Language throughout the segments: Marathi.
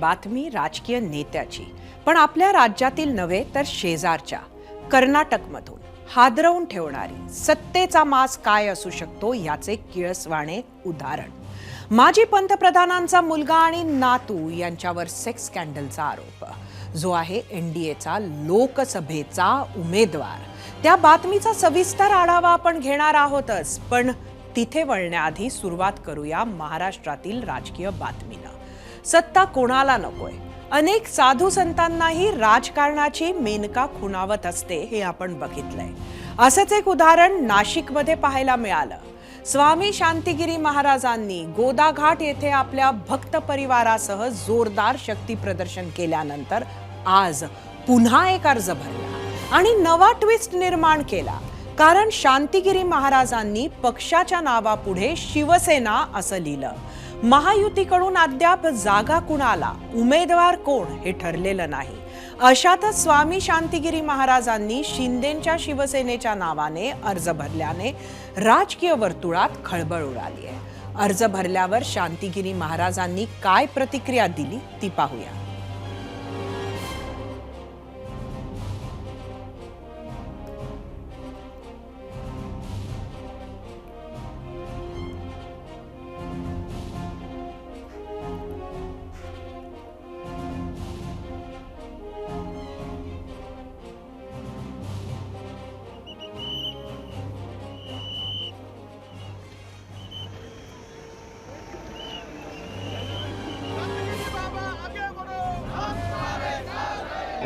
बातमी राजकीय नेत्याची. पण आपल्या राज्यातील नव्हे तर शेजारच्या. कर्नाटकमधून हादरवून ठेवणारी सत्तेचा मास काय असू शकतो याचे किळसवाणे उदाहरण. माजी पंतप्रधानांचा मुलगा आणि नातू यांच्यावर सेक्स स्कॅन्डलचा आरोप. जो आहे एनडीएचा लोकसभेचा उमेदवार. त्या बातमीचा सविस्तर आढावा आपण घेणार आहोतच. पण तिथे वळण्याआधी सुरुवात करूया महाराष्ट्रातील राजकीय बातमीनं सत्ता कोणाला नकोय? अनेक साधू संतांनाही राजकारणाची मेनका खुणावत असते हे आपण बघितलंय. असंच एक उदाहरण नाशिकमध्ये पाहायला मिळालं. स्वामी शांतिगिरी महाराजांनी गोदाघाट येथे आपल्या भक्त परिवारासह जोरदार शक्ती प्रदर्शन केल्यानंतर आज पुन्हा एक अर्ज भरला आणि नवा ट्विस्ट निर्माण केला. कारण शांतिगिरी महाराजांनी पक्षाच्या नावापुढे शिवसेना असं लिहिलं. महायुतीकडून अद्याप जागा कुणाला उमेदवार कोण हे ठरलेलं नाही. अशातच स्वामी शांतिगिरी महाराजांनी शिंदेच्या शिवसेनेच्या नावाने अर्ज भरल्याने राजकीय वर्तुळात खळबळ उडाली आहे. अर्ज भरल्यावर शांतिगिरी महाराजांनी काय प्रतिक्रिया दिली ती पाहूया.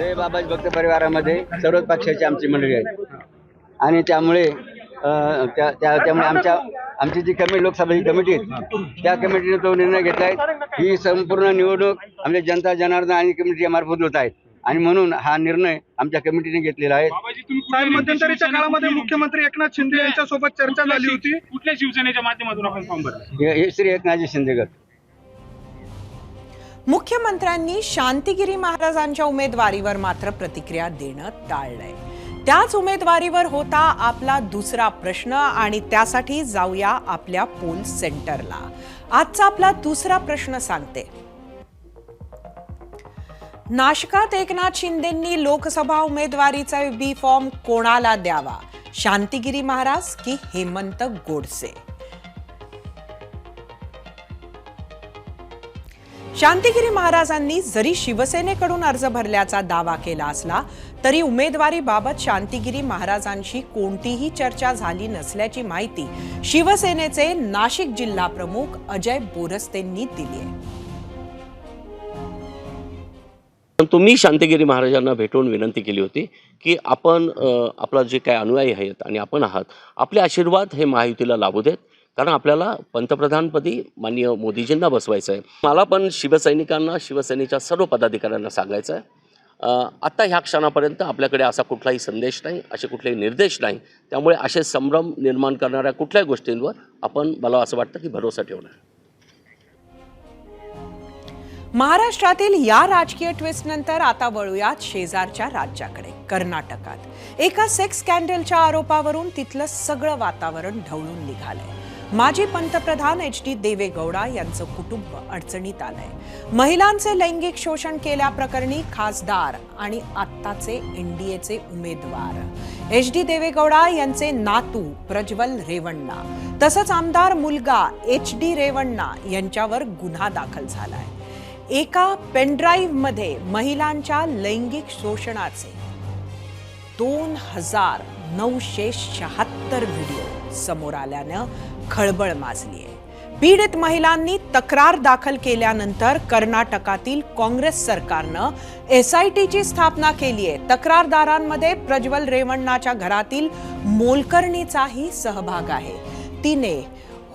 जय बाबाजी भक्त परिवारामध्ये सर्वच पक्षाची आमची मंडळी आहे आणि त्यामुळे त्या त्यामुळे आमच्या आमची जी कमिटी लोकसभेची कमिटी आहे त्या कमिटीने तो निर्णय घेतला आहे. ही संपूर्ण निवडणूक आमच्या जनता जनार्दन आणि कमिटी मार्फत होत आहेत आणि म्हणून हा निर्णय आमच्या कमिटीने घेतलेला आहे. मध्यंतरीच्या काळामध्ये मुख्यमंत्री एकनाथ शिंदे यांच्यासोबत चर्चा कुठल्या झाली होती? कुठल्या शिवसेनेच्या माध्यमातून आपण फॉर्म भरला? हे हे श्री एकनाथजी शिंदेगड मुख्यमंत्र्यांनी शांतिगिरी महाराजांच्या उमेदवारीवर मात्र प्रतिक्रिया देणं टाळलंय. त्याच उमेदवारीवर होता आपला दुसरा प्रश्न आणि त्यासाठी जाऊया आपल्या पोल सेंटरला. आजचा आपला दुसरा प्रश्न सांगते. नाशकात एकनाथ शिंदेंनी लोकसभा उमेदवारीचा बी फॉर्म कोणाला द्यावा? शांतिगिरी महाराज की हेमंत गोडसे? शांतिगिरी महाराजांनी जरी शिवसेनेकडून अर्ज भरल्याचा दावा केला असला तरी उमेदवारीबाबत शांतिगिरी महाराजांशी कोणतीही चर्चा झाली नसल्याची माहिती शिवसेनेचे नाशिक जिल्हा प्रमुख अजय बोरस्तेंनी दिली आहे. पण तुम्ही शांतिगिरी महाराजांना भेटून विनंती केली होती की आपण आपला जे काय अनुयायी आहेत आणि आपण आहात आपले आशीर्वाद हे महायुतीला लाभू देत. कारण आपल्याला पंतप्रधानपदी माननीय मोदीजींना बसवायचं आहे मला पण शिवसैनिकांना शिवसेनेच्या सर्व पदाधिकाऱ्यांना सांगायचं आहे आत्ता ह्या क्षणापर्यंत आपल्याकडे असा कुठलाही संदेश नाही असे कुठलेही निर्देश नाही. त्यामुळे असे संभ्रम निर्माण करणाऱ्या कुठल्याही गोष्टींवर आपण मला असं वाटतं की भरोसा ठेवणार. महाराष्ट्रातील या राजकीय ट्विस्ट नंतर आता वळूयात शेजारच्या राज्याकडे कर्नाटकात. एका सेक्स स्कॅन्डलच्या आरोपावरून तिथलं सगळं वातावरण ढवळून निघालंय. माजी पंतप्रधान एच डी देवेगौडा यांचं कुटुंब अडचणीत आलंय. महिलांचे लैंगिक शोषण केल्याप्रकरणी खासदार आणि आत्ताचे एनडीएचे उमेदवार. एच डी देवेगौडा यांचे नातू प्रज्वल रेवण्णा. तसंच आमदार मुलगा एच डी रेवण्णा यांच्यावर गुन्हा दाखल झालाय. एका पेनड्राईव्हमध्ये महिलांच्या लैंगिक शोषणाचे दोन हजार नऊशे शहात्तर व्हिडिओ समोर आल्यानं खळबळ माजली आहे पीडित महिलांनी तक्रार दाखल केल्यानंतर कर्नाटकातील काँग्रेस सरकारनं एस आय टीची स्थापना केली आहे तक्रारदारांमध्ये प्रज्वल रेवण्णाच्या घरातील मोलकर्णीचाही सहभाग आहे. तिने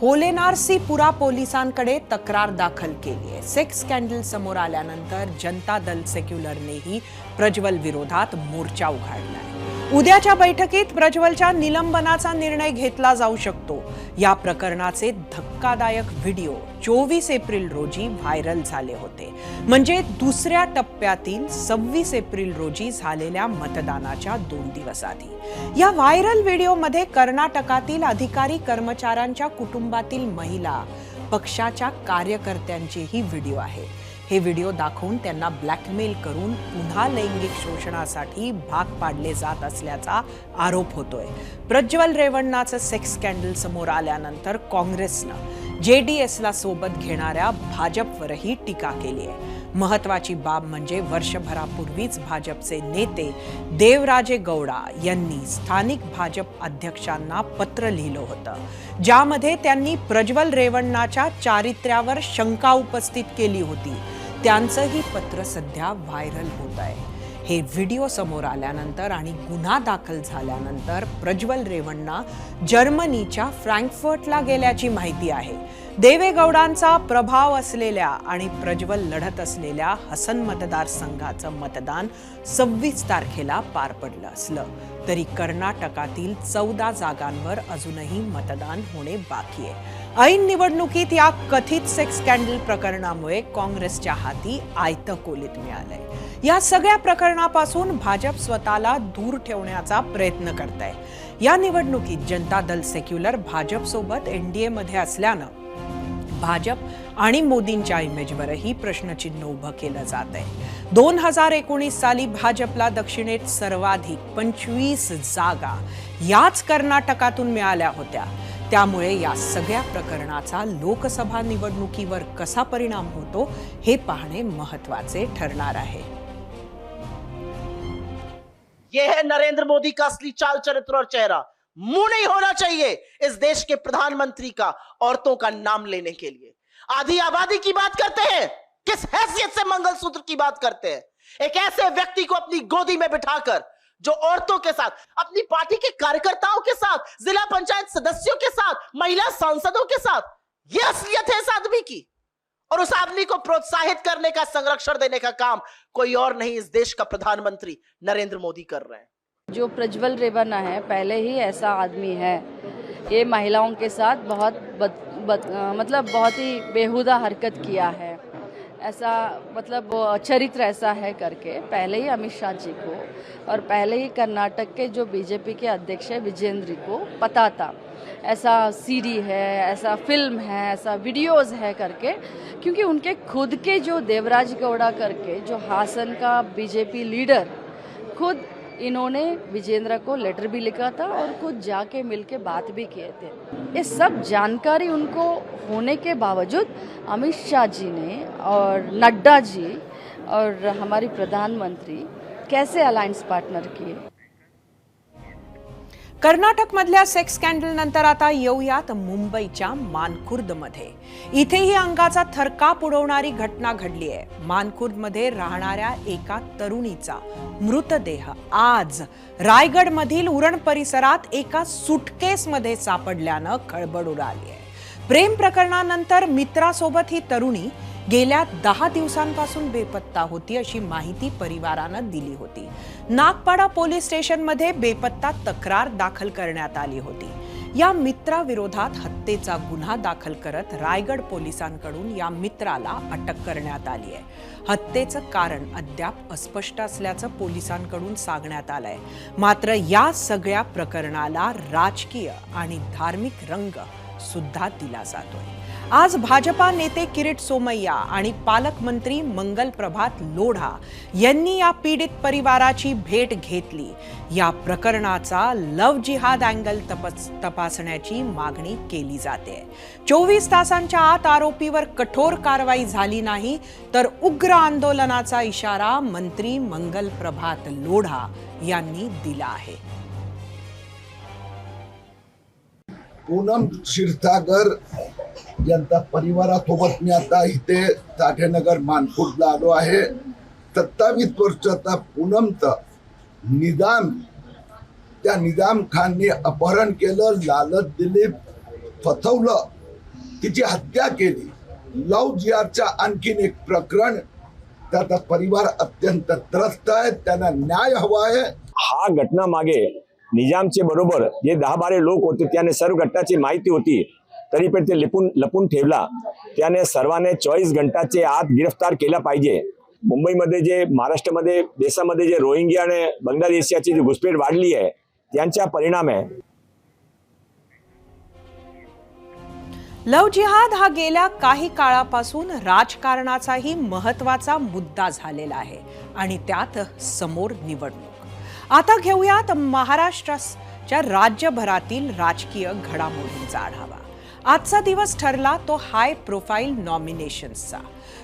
होलेनारसीपुरा पोलिसांकडे तक्रार दाखल केली आहे. सेक्स स्कॅन्डल समोर आल्यानंतर जनता दल सेक्युलरनेही प्रज्वल विरोधात मोर्चा उघडला आहे. उद्याच्या बैठकीत प्रज्वलच्या निलंबनाचा निर्णय घेतला जाऊ शकतो. या प्रकरणाचे धक्कादायक व्हिडिओ चोवीस एप्रिल रोजी व्हायरल झाले होते. म्हणजे दुसऱ्या टप्प्यातील सव्वीस एप्रिल रोजी झालेल्या मतदानाच्या दोन दिवस आधी. या व्हायरल व्हिडिओमध्ये कर्नाटकातील अधिकारी कर्मचाऱ्यांच्या कुटुंबातील महिला पक्षाच्या कार्यकर्त्यांचेही व्हिडिओ आहे हे व्हिडिओ दाखवून त्यांना ब्लॅकमेल करून पुन्हा लैंगिक शोषणासाठी भाग पाडले जात असल्याचा आरोप होतोय. प्रज्वल रेवण्णाचं सेक्स स्कॅन्डल समोर आल्यानंतर काँग्रेसनं जे डी एसला सोबत घेणाऱ्या भाजपवरही टीका केली आहे. महत्वाची बाब म्हणजे वर्षभरापूर्वीच भाजपचे नेते देवराजे गौडा यांनी स्थानिक भाजप अध्यक्षांना पत्र लिहिलं होतं. ज्यामध्ये त्यांनी प्रज्वल रेवण्णाच्या चारित्र्यावर शंका उपस्थित केली होती. त्यांचंही पत्र सध्या व्हायरल होत आहे. हे व्हिडिओ समोर आल्यानंतर आणि गुन्हा दाखल झाल्यानंतर प्रज्वल रेवण्णा जर्मनीच्या फ्रँकफर्टला गेल्याची माहिती आहे. देवेगौडांचा प्रभाव असलेल्या आणि प्रज्वल लढत असलेल्या हसन मतदारसंघाचं मतदान सव्वीस तारखेला पार पडलं असलं. तरी कर्नाटकातील चौदा जागांवर अजूनही मतदान होणे बाकी आहे. ऐन निवडणुकीत या कथित सेक्स स्कॅन्डल प्रकरणामुळे काँग्रेसच्या हाती आयतं कोलीत मिळालंय. या सगळ्या प्रकरणापासून भाजप स्वतःला दूर ठेवण्याचा प्रयत्न करत आहे या निवडणुकीत जनता दल सेक्युलर भाजपसोबत एनडीए मध्ये असल्यानं भाजप आणि मोदींच्या इमेजवरही प्रश्नचिन्ह उभं केलं जात आहे दोन हजार एकोणीस साली भाजपला दक्षिणेत सर्वाधिक पंचवीस जागा याच कर्नाटकातून मिळाल्या होत्या. त्यामुळे या सगळ्या प्रकरणाचा लोकसभा निवडणुकीवर कसा परिणाम होतो हे पाहणे महत्वाचे ठरणार आहे. ये है नरेंद्र मोदी का असली चाल चरित्र और चेहरा. मुँह नहीं होना चाहिए इस देश के प्रधानमंत्री का औरतों का नाम लेने के लिए. आधी आबादी की बात करते हैं. किस हैसियत से मंगलसूत्र की बात करते हैं? एक ऐसे व्यक्ति को अपनी गोदी में बिठाकर जो औरतों के साथ अपनी पार्टी के कार्यकर्ताओं के साथ जिला पंचायत सदस्यों के साथ महिला सांसदों के साथ यह असलियत है इस आदमी की। और उस आदमी को प्रोत्साहित करने का संरक्षण देने का काम कोई और नहीं इस देश का प्रधानमंत्री नरेंद्र मोदी कर रहे हैं। जो प्रज्वल रेवन्ना है पहले ही ऐसा आदमी है। ये महिलाओं के साथ बहुत बद, बद, मतलब बहुत ही बेहुदा हरकत किया है। ऐसा मतलब चरित्र ऐसा है करके, पहले ही अमित शाह जी को और पहले ही कर्नाटक के जो बीजेपी के अध्यक्ष है विजेंद्र को पता था। ऐसा सीडी है, ऐसा फ़िल्म है, ऐसा वीडियोस है करके, क्योंकि उनके खुद के जो देवराज गौड़ा करके, जो हासन का बीजेपी लीडर, खुद इन्होंने विजेंद्र को लेटर भी लिखा था और कुछ जाके मिल के बात भी किए थे। ये सब जानकारी उनको होने के बावजूद अमित शाह जी ने और नड्डा जी और हमारी प्रधानमंत्री कैसे अलायंस पार्टनर किए? कर्नाटकमधल्या सेक्स स्कॅन्डल नंतर आता येऊयात मुंबईच्या मानखुर्दमध्ये. इथेही अंगाचा थरकाप उडवणारी घटना घडली आहे. मानखुर्दमध्ये राहणाऱ्या एका तरुणीचा मृतदेह आज रायगडमधील उरण परिसरात एका सुटकेसमध्ये सापडल्यानं खळबळ उडाली आहे. प्रेम प्रकरणानंतर मित्रासोबत ही तरुणी गेल्या दहा दिवसांपासून बेपत्ता होती अशी माहिती परिवारानं दिली होती. नागपाडा पोलीस स्टेशनमध्ये बेपत्ता तक्रार दाखल करण्यात आली होती. या मित्राविरोधात हत्येचा गुन्हा दाखल करत रायगड पोलिसांकडून या मित्राला अटक करण्यात आली आहे. हत्येचं कारण अद्याप अस्पष्ट असल्याचं पोलिसांकडून सांगण्यात आलंय. मात्र या सगळ्या प्रकरणाला राजकीय आणि धार्मिक रंग सुद्धा दिला जातोय. आज भाजपा नेते किरीट सोमय्या आणि पालकमंत्री मंगल प्रभात लोढा यांनी या पीडित परिवाराची भेट घेतली. या प्रकरणाचा लव जिहाद अँगल तपास तपासण्याची मागणी केली जाते. चोवीस तासांच्या आत आरोपीवर कठोर कारवाई झाली नाही तर उग्र आंदोलनाचा इशारा मंत्री मंगल प्रभात लोढा यांनी दिला आहे. पूनम क्षीरसागर यांचा परिवारासोबत मी आता इथे साठेनगर मानपूरला आलो आहे. सत्तावीस वर्षाचा पूनमचं निजाम त्या निजाम खानने अपहरण केलं लालच दिले फसवलं तिची हत्या केली. लव जिहादच्या आणखीन एक प्रकरण त्याचा परिवार अत्यंत त्रस्त आहे त्यांना न्याय हवा आहे. हा घटना मागे निजामचे बरोबर जे दहा बारा लोक होते त्याने सर्व घटनाची माहिती होती. तरी पण ते लपून लपून ठेवला. त्याने सर्वांनी चोवीस घंटाचे आत गिरफ्तार केला पाहिजे. मुंबईमध्ये जे महाराष्ट्रामध्ये देशामध्ये जे रोहिंग्या आणि बांगलादेशाची जी घुसपेट वाढली आहे त्यांचा परिणाम आहे. लव जिहाद हा गेल्या काही काळापासून राजकारणाचाही महत्त्वाचा मुद्दा झालेला आहे आणि त्यात समोर निवडणूक. आता घेऊयात महाराष्ट्राच्या राज्यभरातील राजकीय घडामोडींचा आढावा. आजचा दिवस ठरला तो हाय प्रोफाईल नॉमिनेशन्सचा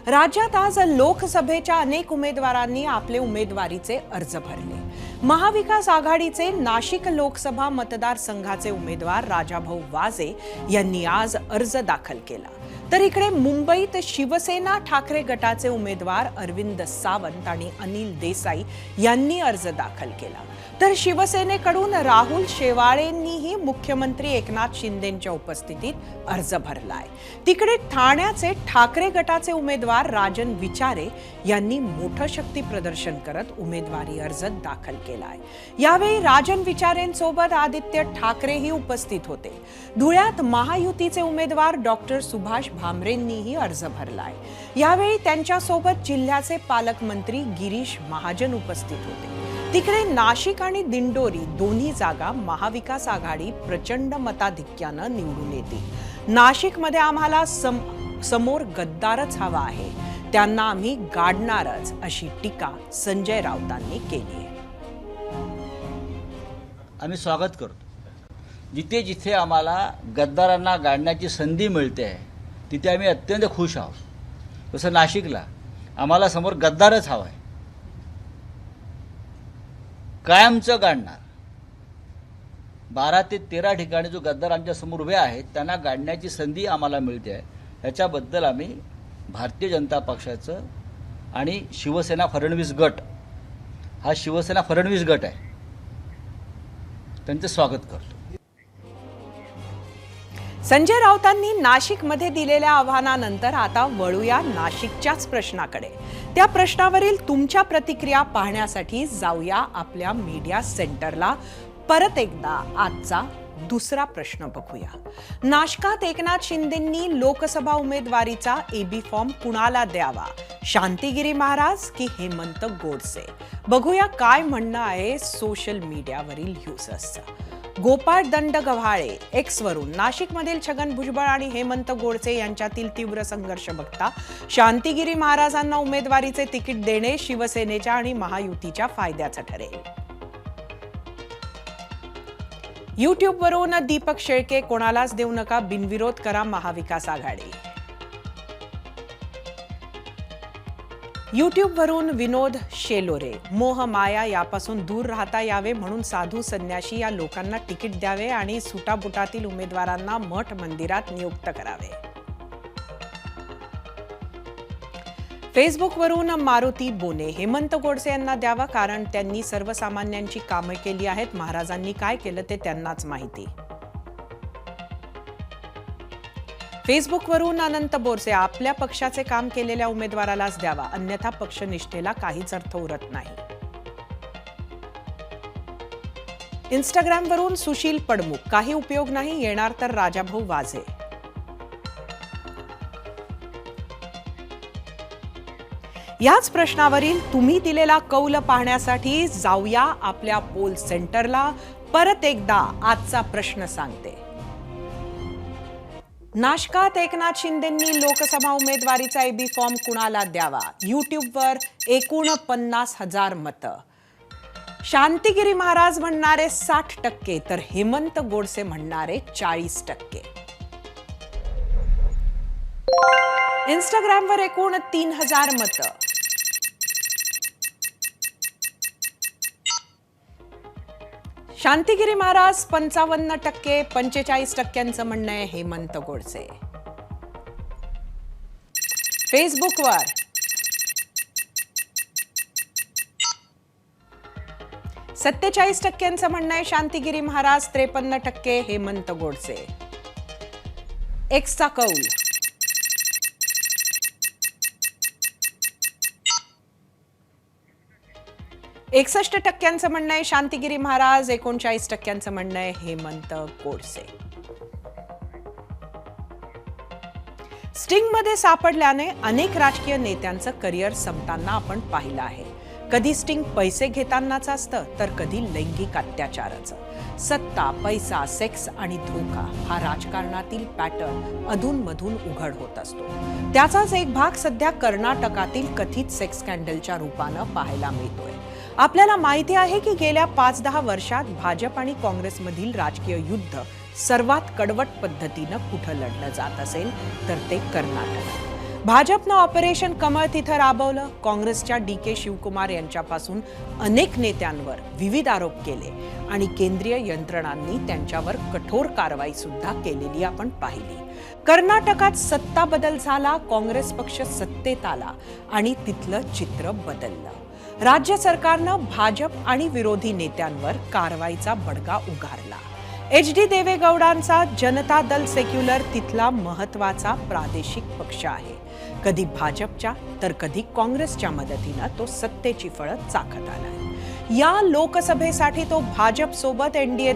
राज्यात आज लोकसभेच्या अनेक उमेदवारांनी आपले उमेदवारीचे अर्ज भरले. महाविकास आघाडीचे नाशिक लोकसभा मतदारसंघाचे उमेदवार राजाभाऊ वाजे यांनी आज अर्ज दाखल केला. तर इकडे मुंबईत शिवसेना ठाकरे गटाचे उमेदवार अरविंद सावंत आणि अनिल देसाई यांनी अर्ज दाखल केला. तर शिवसेनेकडून राहुल शेवाळेंनीही मुख्यमंत्री एकनाथ शिंदेंच्या उपस्थितीत अर्ज भरलाय. तिकडे ठाण्याचे ठाकरे गटाचे उमेदवार राजन विचारे यांनी मोठं शक्ती प्रदर्शन करत उमेदवारी अर्ज दाखल केलाय. यावेळी राजन विचारेंसोबत आदित्य ठाकरेही उपस्थित होते. धुळ्यात महायुतीचे उमेदवार डॉक्टर सुभाष भामरेंनीही अर्ज भरलाय. यावेळी त्यांच्यासोबत जिल्ह्याचे पालकमंत्री गिरीश महाजन उपस्थित होते. तिकडे नाशिक आणि दिंडोरी दोन्ही जागा महाविकास आघाडी प्रचंड मताधिक्यानं निवडून येते. नाशिकमध्ये आम्हाला सम समोर गद्दारच हवा आहे. त्यांना आम्ही गाडणारच अशी टीका संजय राऊतांनी केली आहे. आम्ही स्वागत करतो. जिथे जिथे आम्हाला गद्दारांना गाडण्याची संधी मिळते आहे तिथे आम्ही अत्यंत खुश आहोत. जसं नाशिकला आम्हाला समोर गद्दारच हवा आहे. कायमचं गाडणार. बारा ते तेरा ठिकाणी जो गद्दार आमच्यासमोर उभे आहेत त्यांना गाडण्याची संधी आम्हाला मिळते. आहे याच्याबद्दल आम्ही भारतीय जनता पक्षाचं आणि शिवसेना फडणवीस गट हा शिवसेना फडणवीस गट आहे. त्यांचं स्वागत करतो. संजय राऊतांनी नाशिकमध्ये दिलेल्या आव्हानानंतर आता वळूया नाशिकच्याच प्रश्नाकडे. त्या प्रश्नावरील तुमच्या प्रतिक्रिया पाहण्यासाठी जाऊया आपल्या मीडिया सेंटरला. परत एकदा आजचा दुसरा प्रश्न बघूया. नाशकात एकनाथ शिंदेंनी लोकसभा उमेदवारीचा एबी फॉर्म कुणाला द्यावा? शांतिगिरी महाराज की हेमंत गोडसे? बघूया काय म्हणणं आहे सोशल मीडियावरील युजर्सचं गोपाळ दंड गव्हाळे एक्स वरून नाशिकमधील छगन भुजबळ आणि हेमंत गोडसे यांच्यातील तीव्र संघर्ष बघता शांतिगिरी महाराजांना उमेदवारीचे तिकीट देणे शिवसेनेच्या आणि महायुतीच्या फायद्याचं ठरेल. युट्यूबवरून दीपक शेळके कोणालाच देऊ नका बिनविरोध करा महाविकास आघाडी. युट्यूबवरून विनोद शेलोरे. मोह माया यापासून दूर राहता यावे म्हणून साधू संन्याशी या लोकांना तिकीट द्यावे आणि सुटाबुटातील उमेदवारांना मठ मंदिरात नियुक्त करावे. फेसबुकवरून मारुती बोने. हेमंत गोडसे यांना द्यावा कारण त्यांनी सर्वसामान्यांची कामं केली आहेत. महाराजांनी काय केलं ते त्यांनाच माहिती. फेसबुकवरून अनंत बोरसे आपल्या पक्षाचे काम केलेल्या उमेदवारालाच द्यावा. अन्यथा पक्षनिष्ठेला काहीच अर्थ उरत नाही. इंस्टाग्रामवरून सुशील पडमुख. काही उपयोग नाही येणार तर राजाभाऊ वाझे. याच प्रश्नावरील तुम्ही दिलेला कौल पाहण्यासाठी जाऊया आपल्या पोल सेंटरला. परत एकदा आजचा प्रश्न सांगते. नाशकात एकनाथ शिंदेंनी लोकसभा उमेदवारीचा एबी फॉर्म कुणाला द्यावा? युट्यूबवर एकूण पन्नास हजार मतं. शांतिगिरी महाराज म्हणणारे साठ टक्के तर हेमंत गोडसे म्हणणारे चाळीस टक्के. इंस्टाग्रामवर एकूण तीन हजार मतं. शांतिगिरी महाराज पंचावन्न टक्के पंचेचाळीस टक्क्यांचं म्हणणं आहे हेमंत गोडसे. फेसबुकवर. सत्तेचाळीस टक्क्यांचं म्हणणं आहे शांतिगिरी महाराज त्रेपन्न टक्के हेमंत गोडसे. एक्सचा कौल. एकसष्ट टक्क्यांचं म्हणणं आहे शांतिगिरी महाराज एकोणचाळीस टक्क्यांचं म्हणणं आहे हेमंत गोडसे. स्टिंगमध्ये सापडल्याने अनेक राजकीय नेत्यांचं करिअर संपताना आपण पाहिलं आहे. कधी स्टिंग पैसे घेतानाच असतं तर कधी लैंगिक अत्याचाराचं. सत्ता पैसा सेक्स आणि धोका हा राजकारणातील पॅटर्न अधूनमधून उघड होत असतो. त्याचाच एक भाग सध्या कर्नाटकातील कथित सेक्स स्कॅन्डलच्या रूपानं पाहायला मिळतोय. आपल्याला माहिती आहे की गेल्या पाच दहा वर्षात भाजप आणि काँग्रेसमधील राजकीय युद्ध सर्वात कडवट पद्धतीनं कुठं लढलं जात असेल तर ते कर्नाटक. भाजपनं ऑपरेशन कमळ तिथं राबवलं. काँग्रेसच्या डी के शिवकुमार यांच्यापासून अनेक नेत्यांवर विविध आरोप केले आणि केंद्रीय यंत्रणांनी त्यांच्यावर कठोर कारवाई सुद्धा केलेली आपण पाहिली. कर्नाटकात सत्ता बदल झाला काँग्रेस पक्ष सत्तेत आला आणि तिथलं चित्र बदललं. राज्य सरकारनं भाजप आणि विरोधी नेत्यांवर कारवाईचा बडगा उगारला. H D देवेगौडांचा Janata Dal secular तिथला महत्त्वाचा प्रादेशिक पक्ष आहे. कधी भाजपच्या तर कधी काँग्रेसच्या मदतीनं तो सत्तेची फळं चाखत आलाय. या लोकसभेसाठी तो भाजपसोबत एनडीएत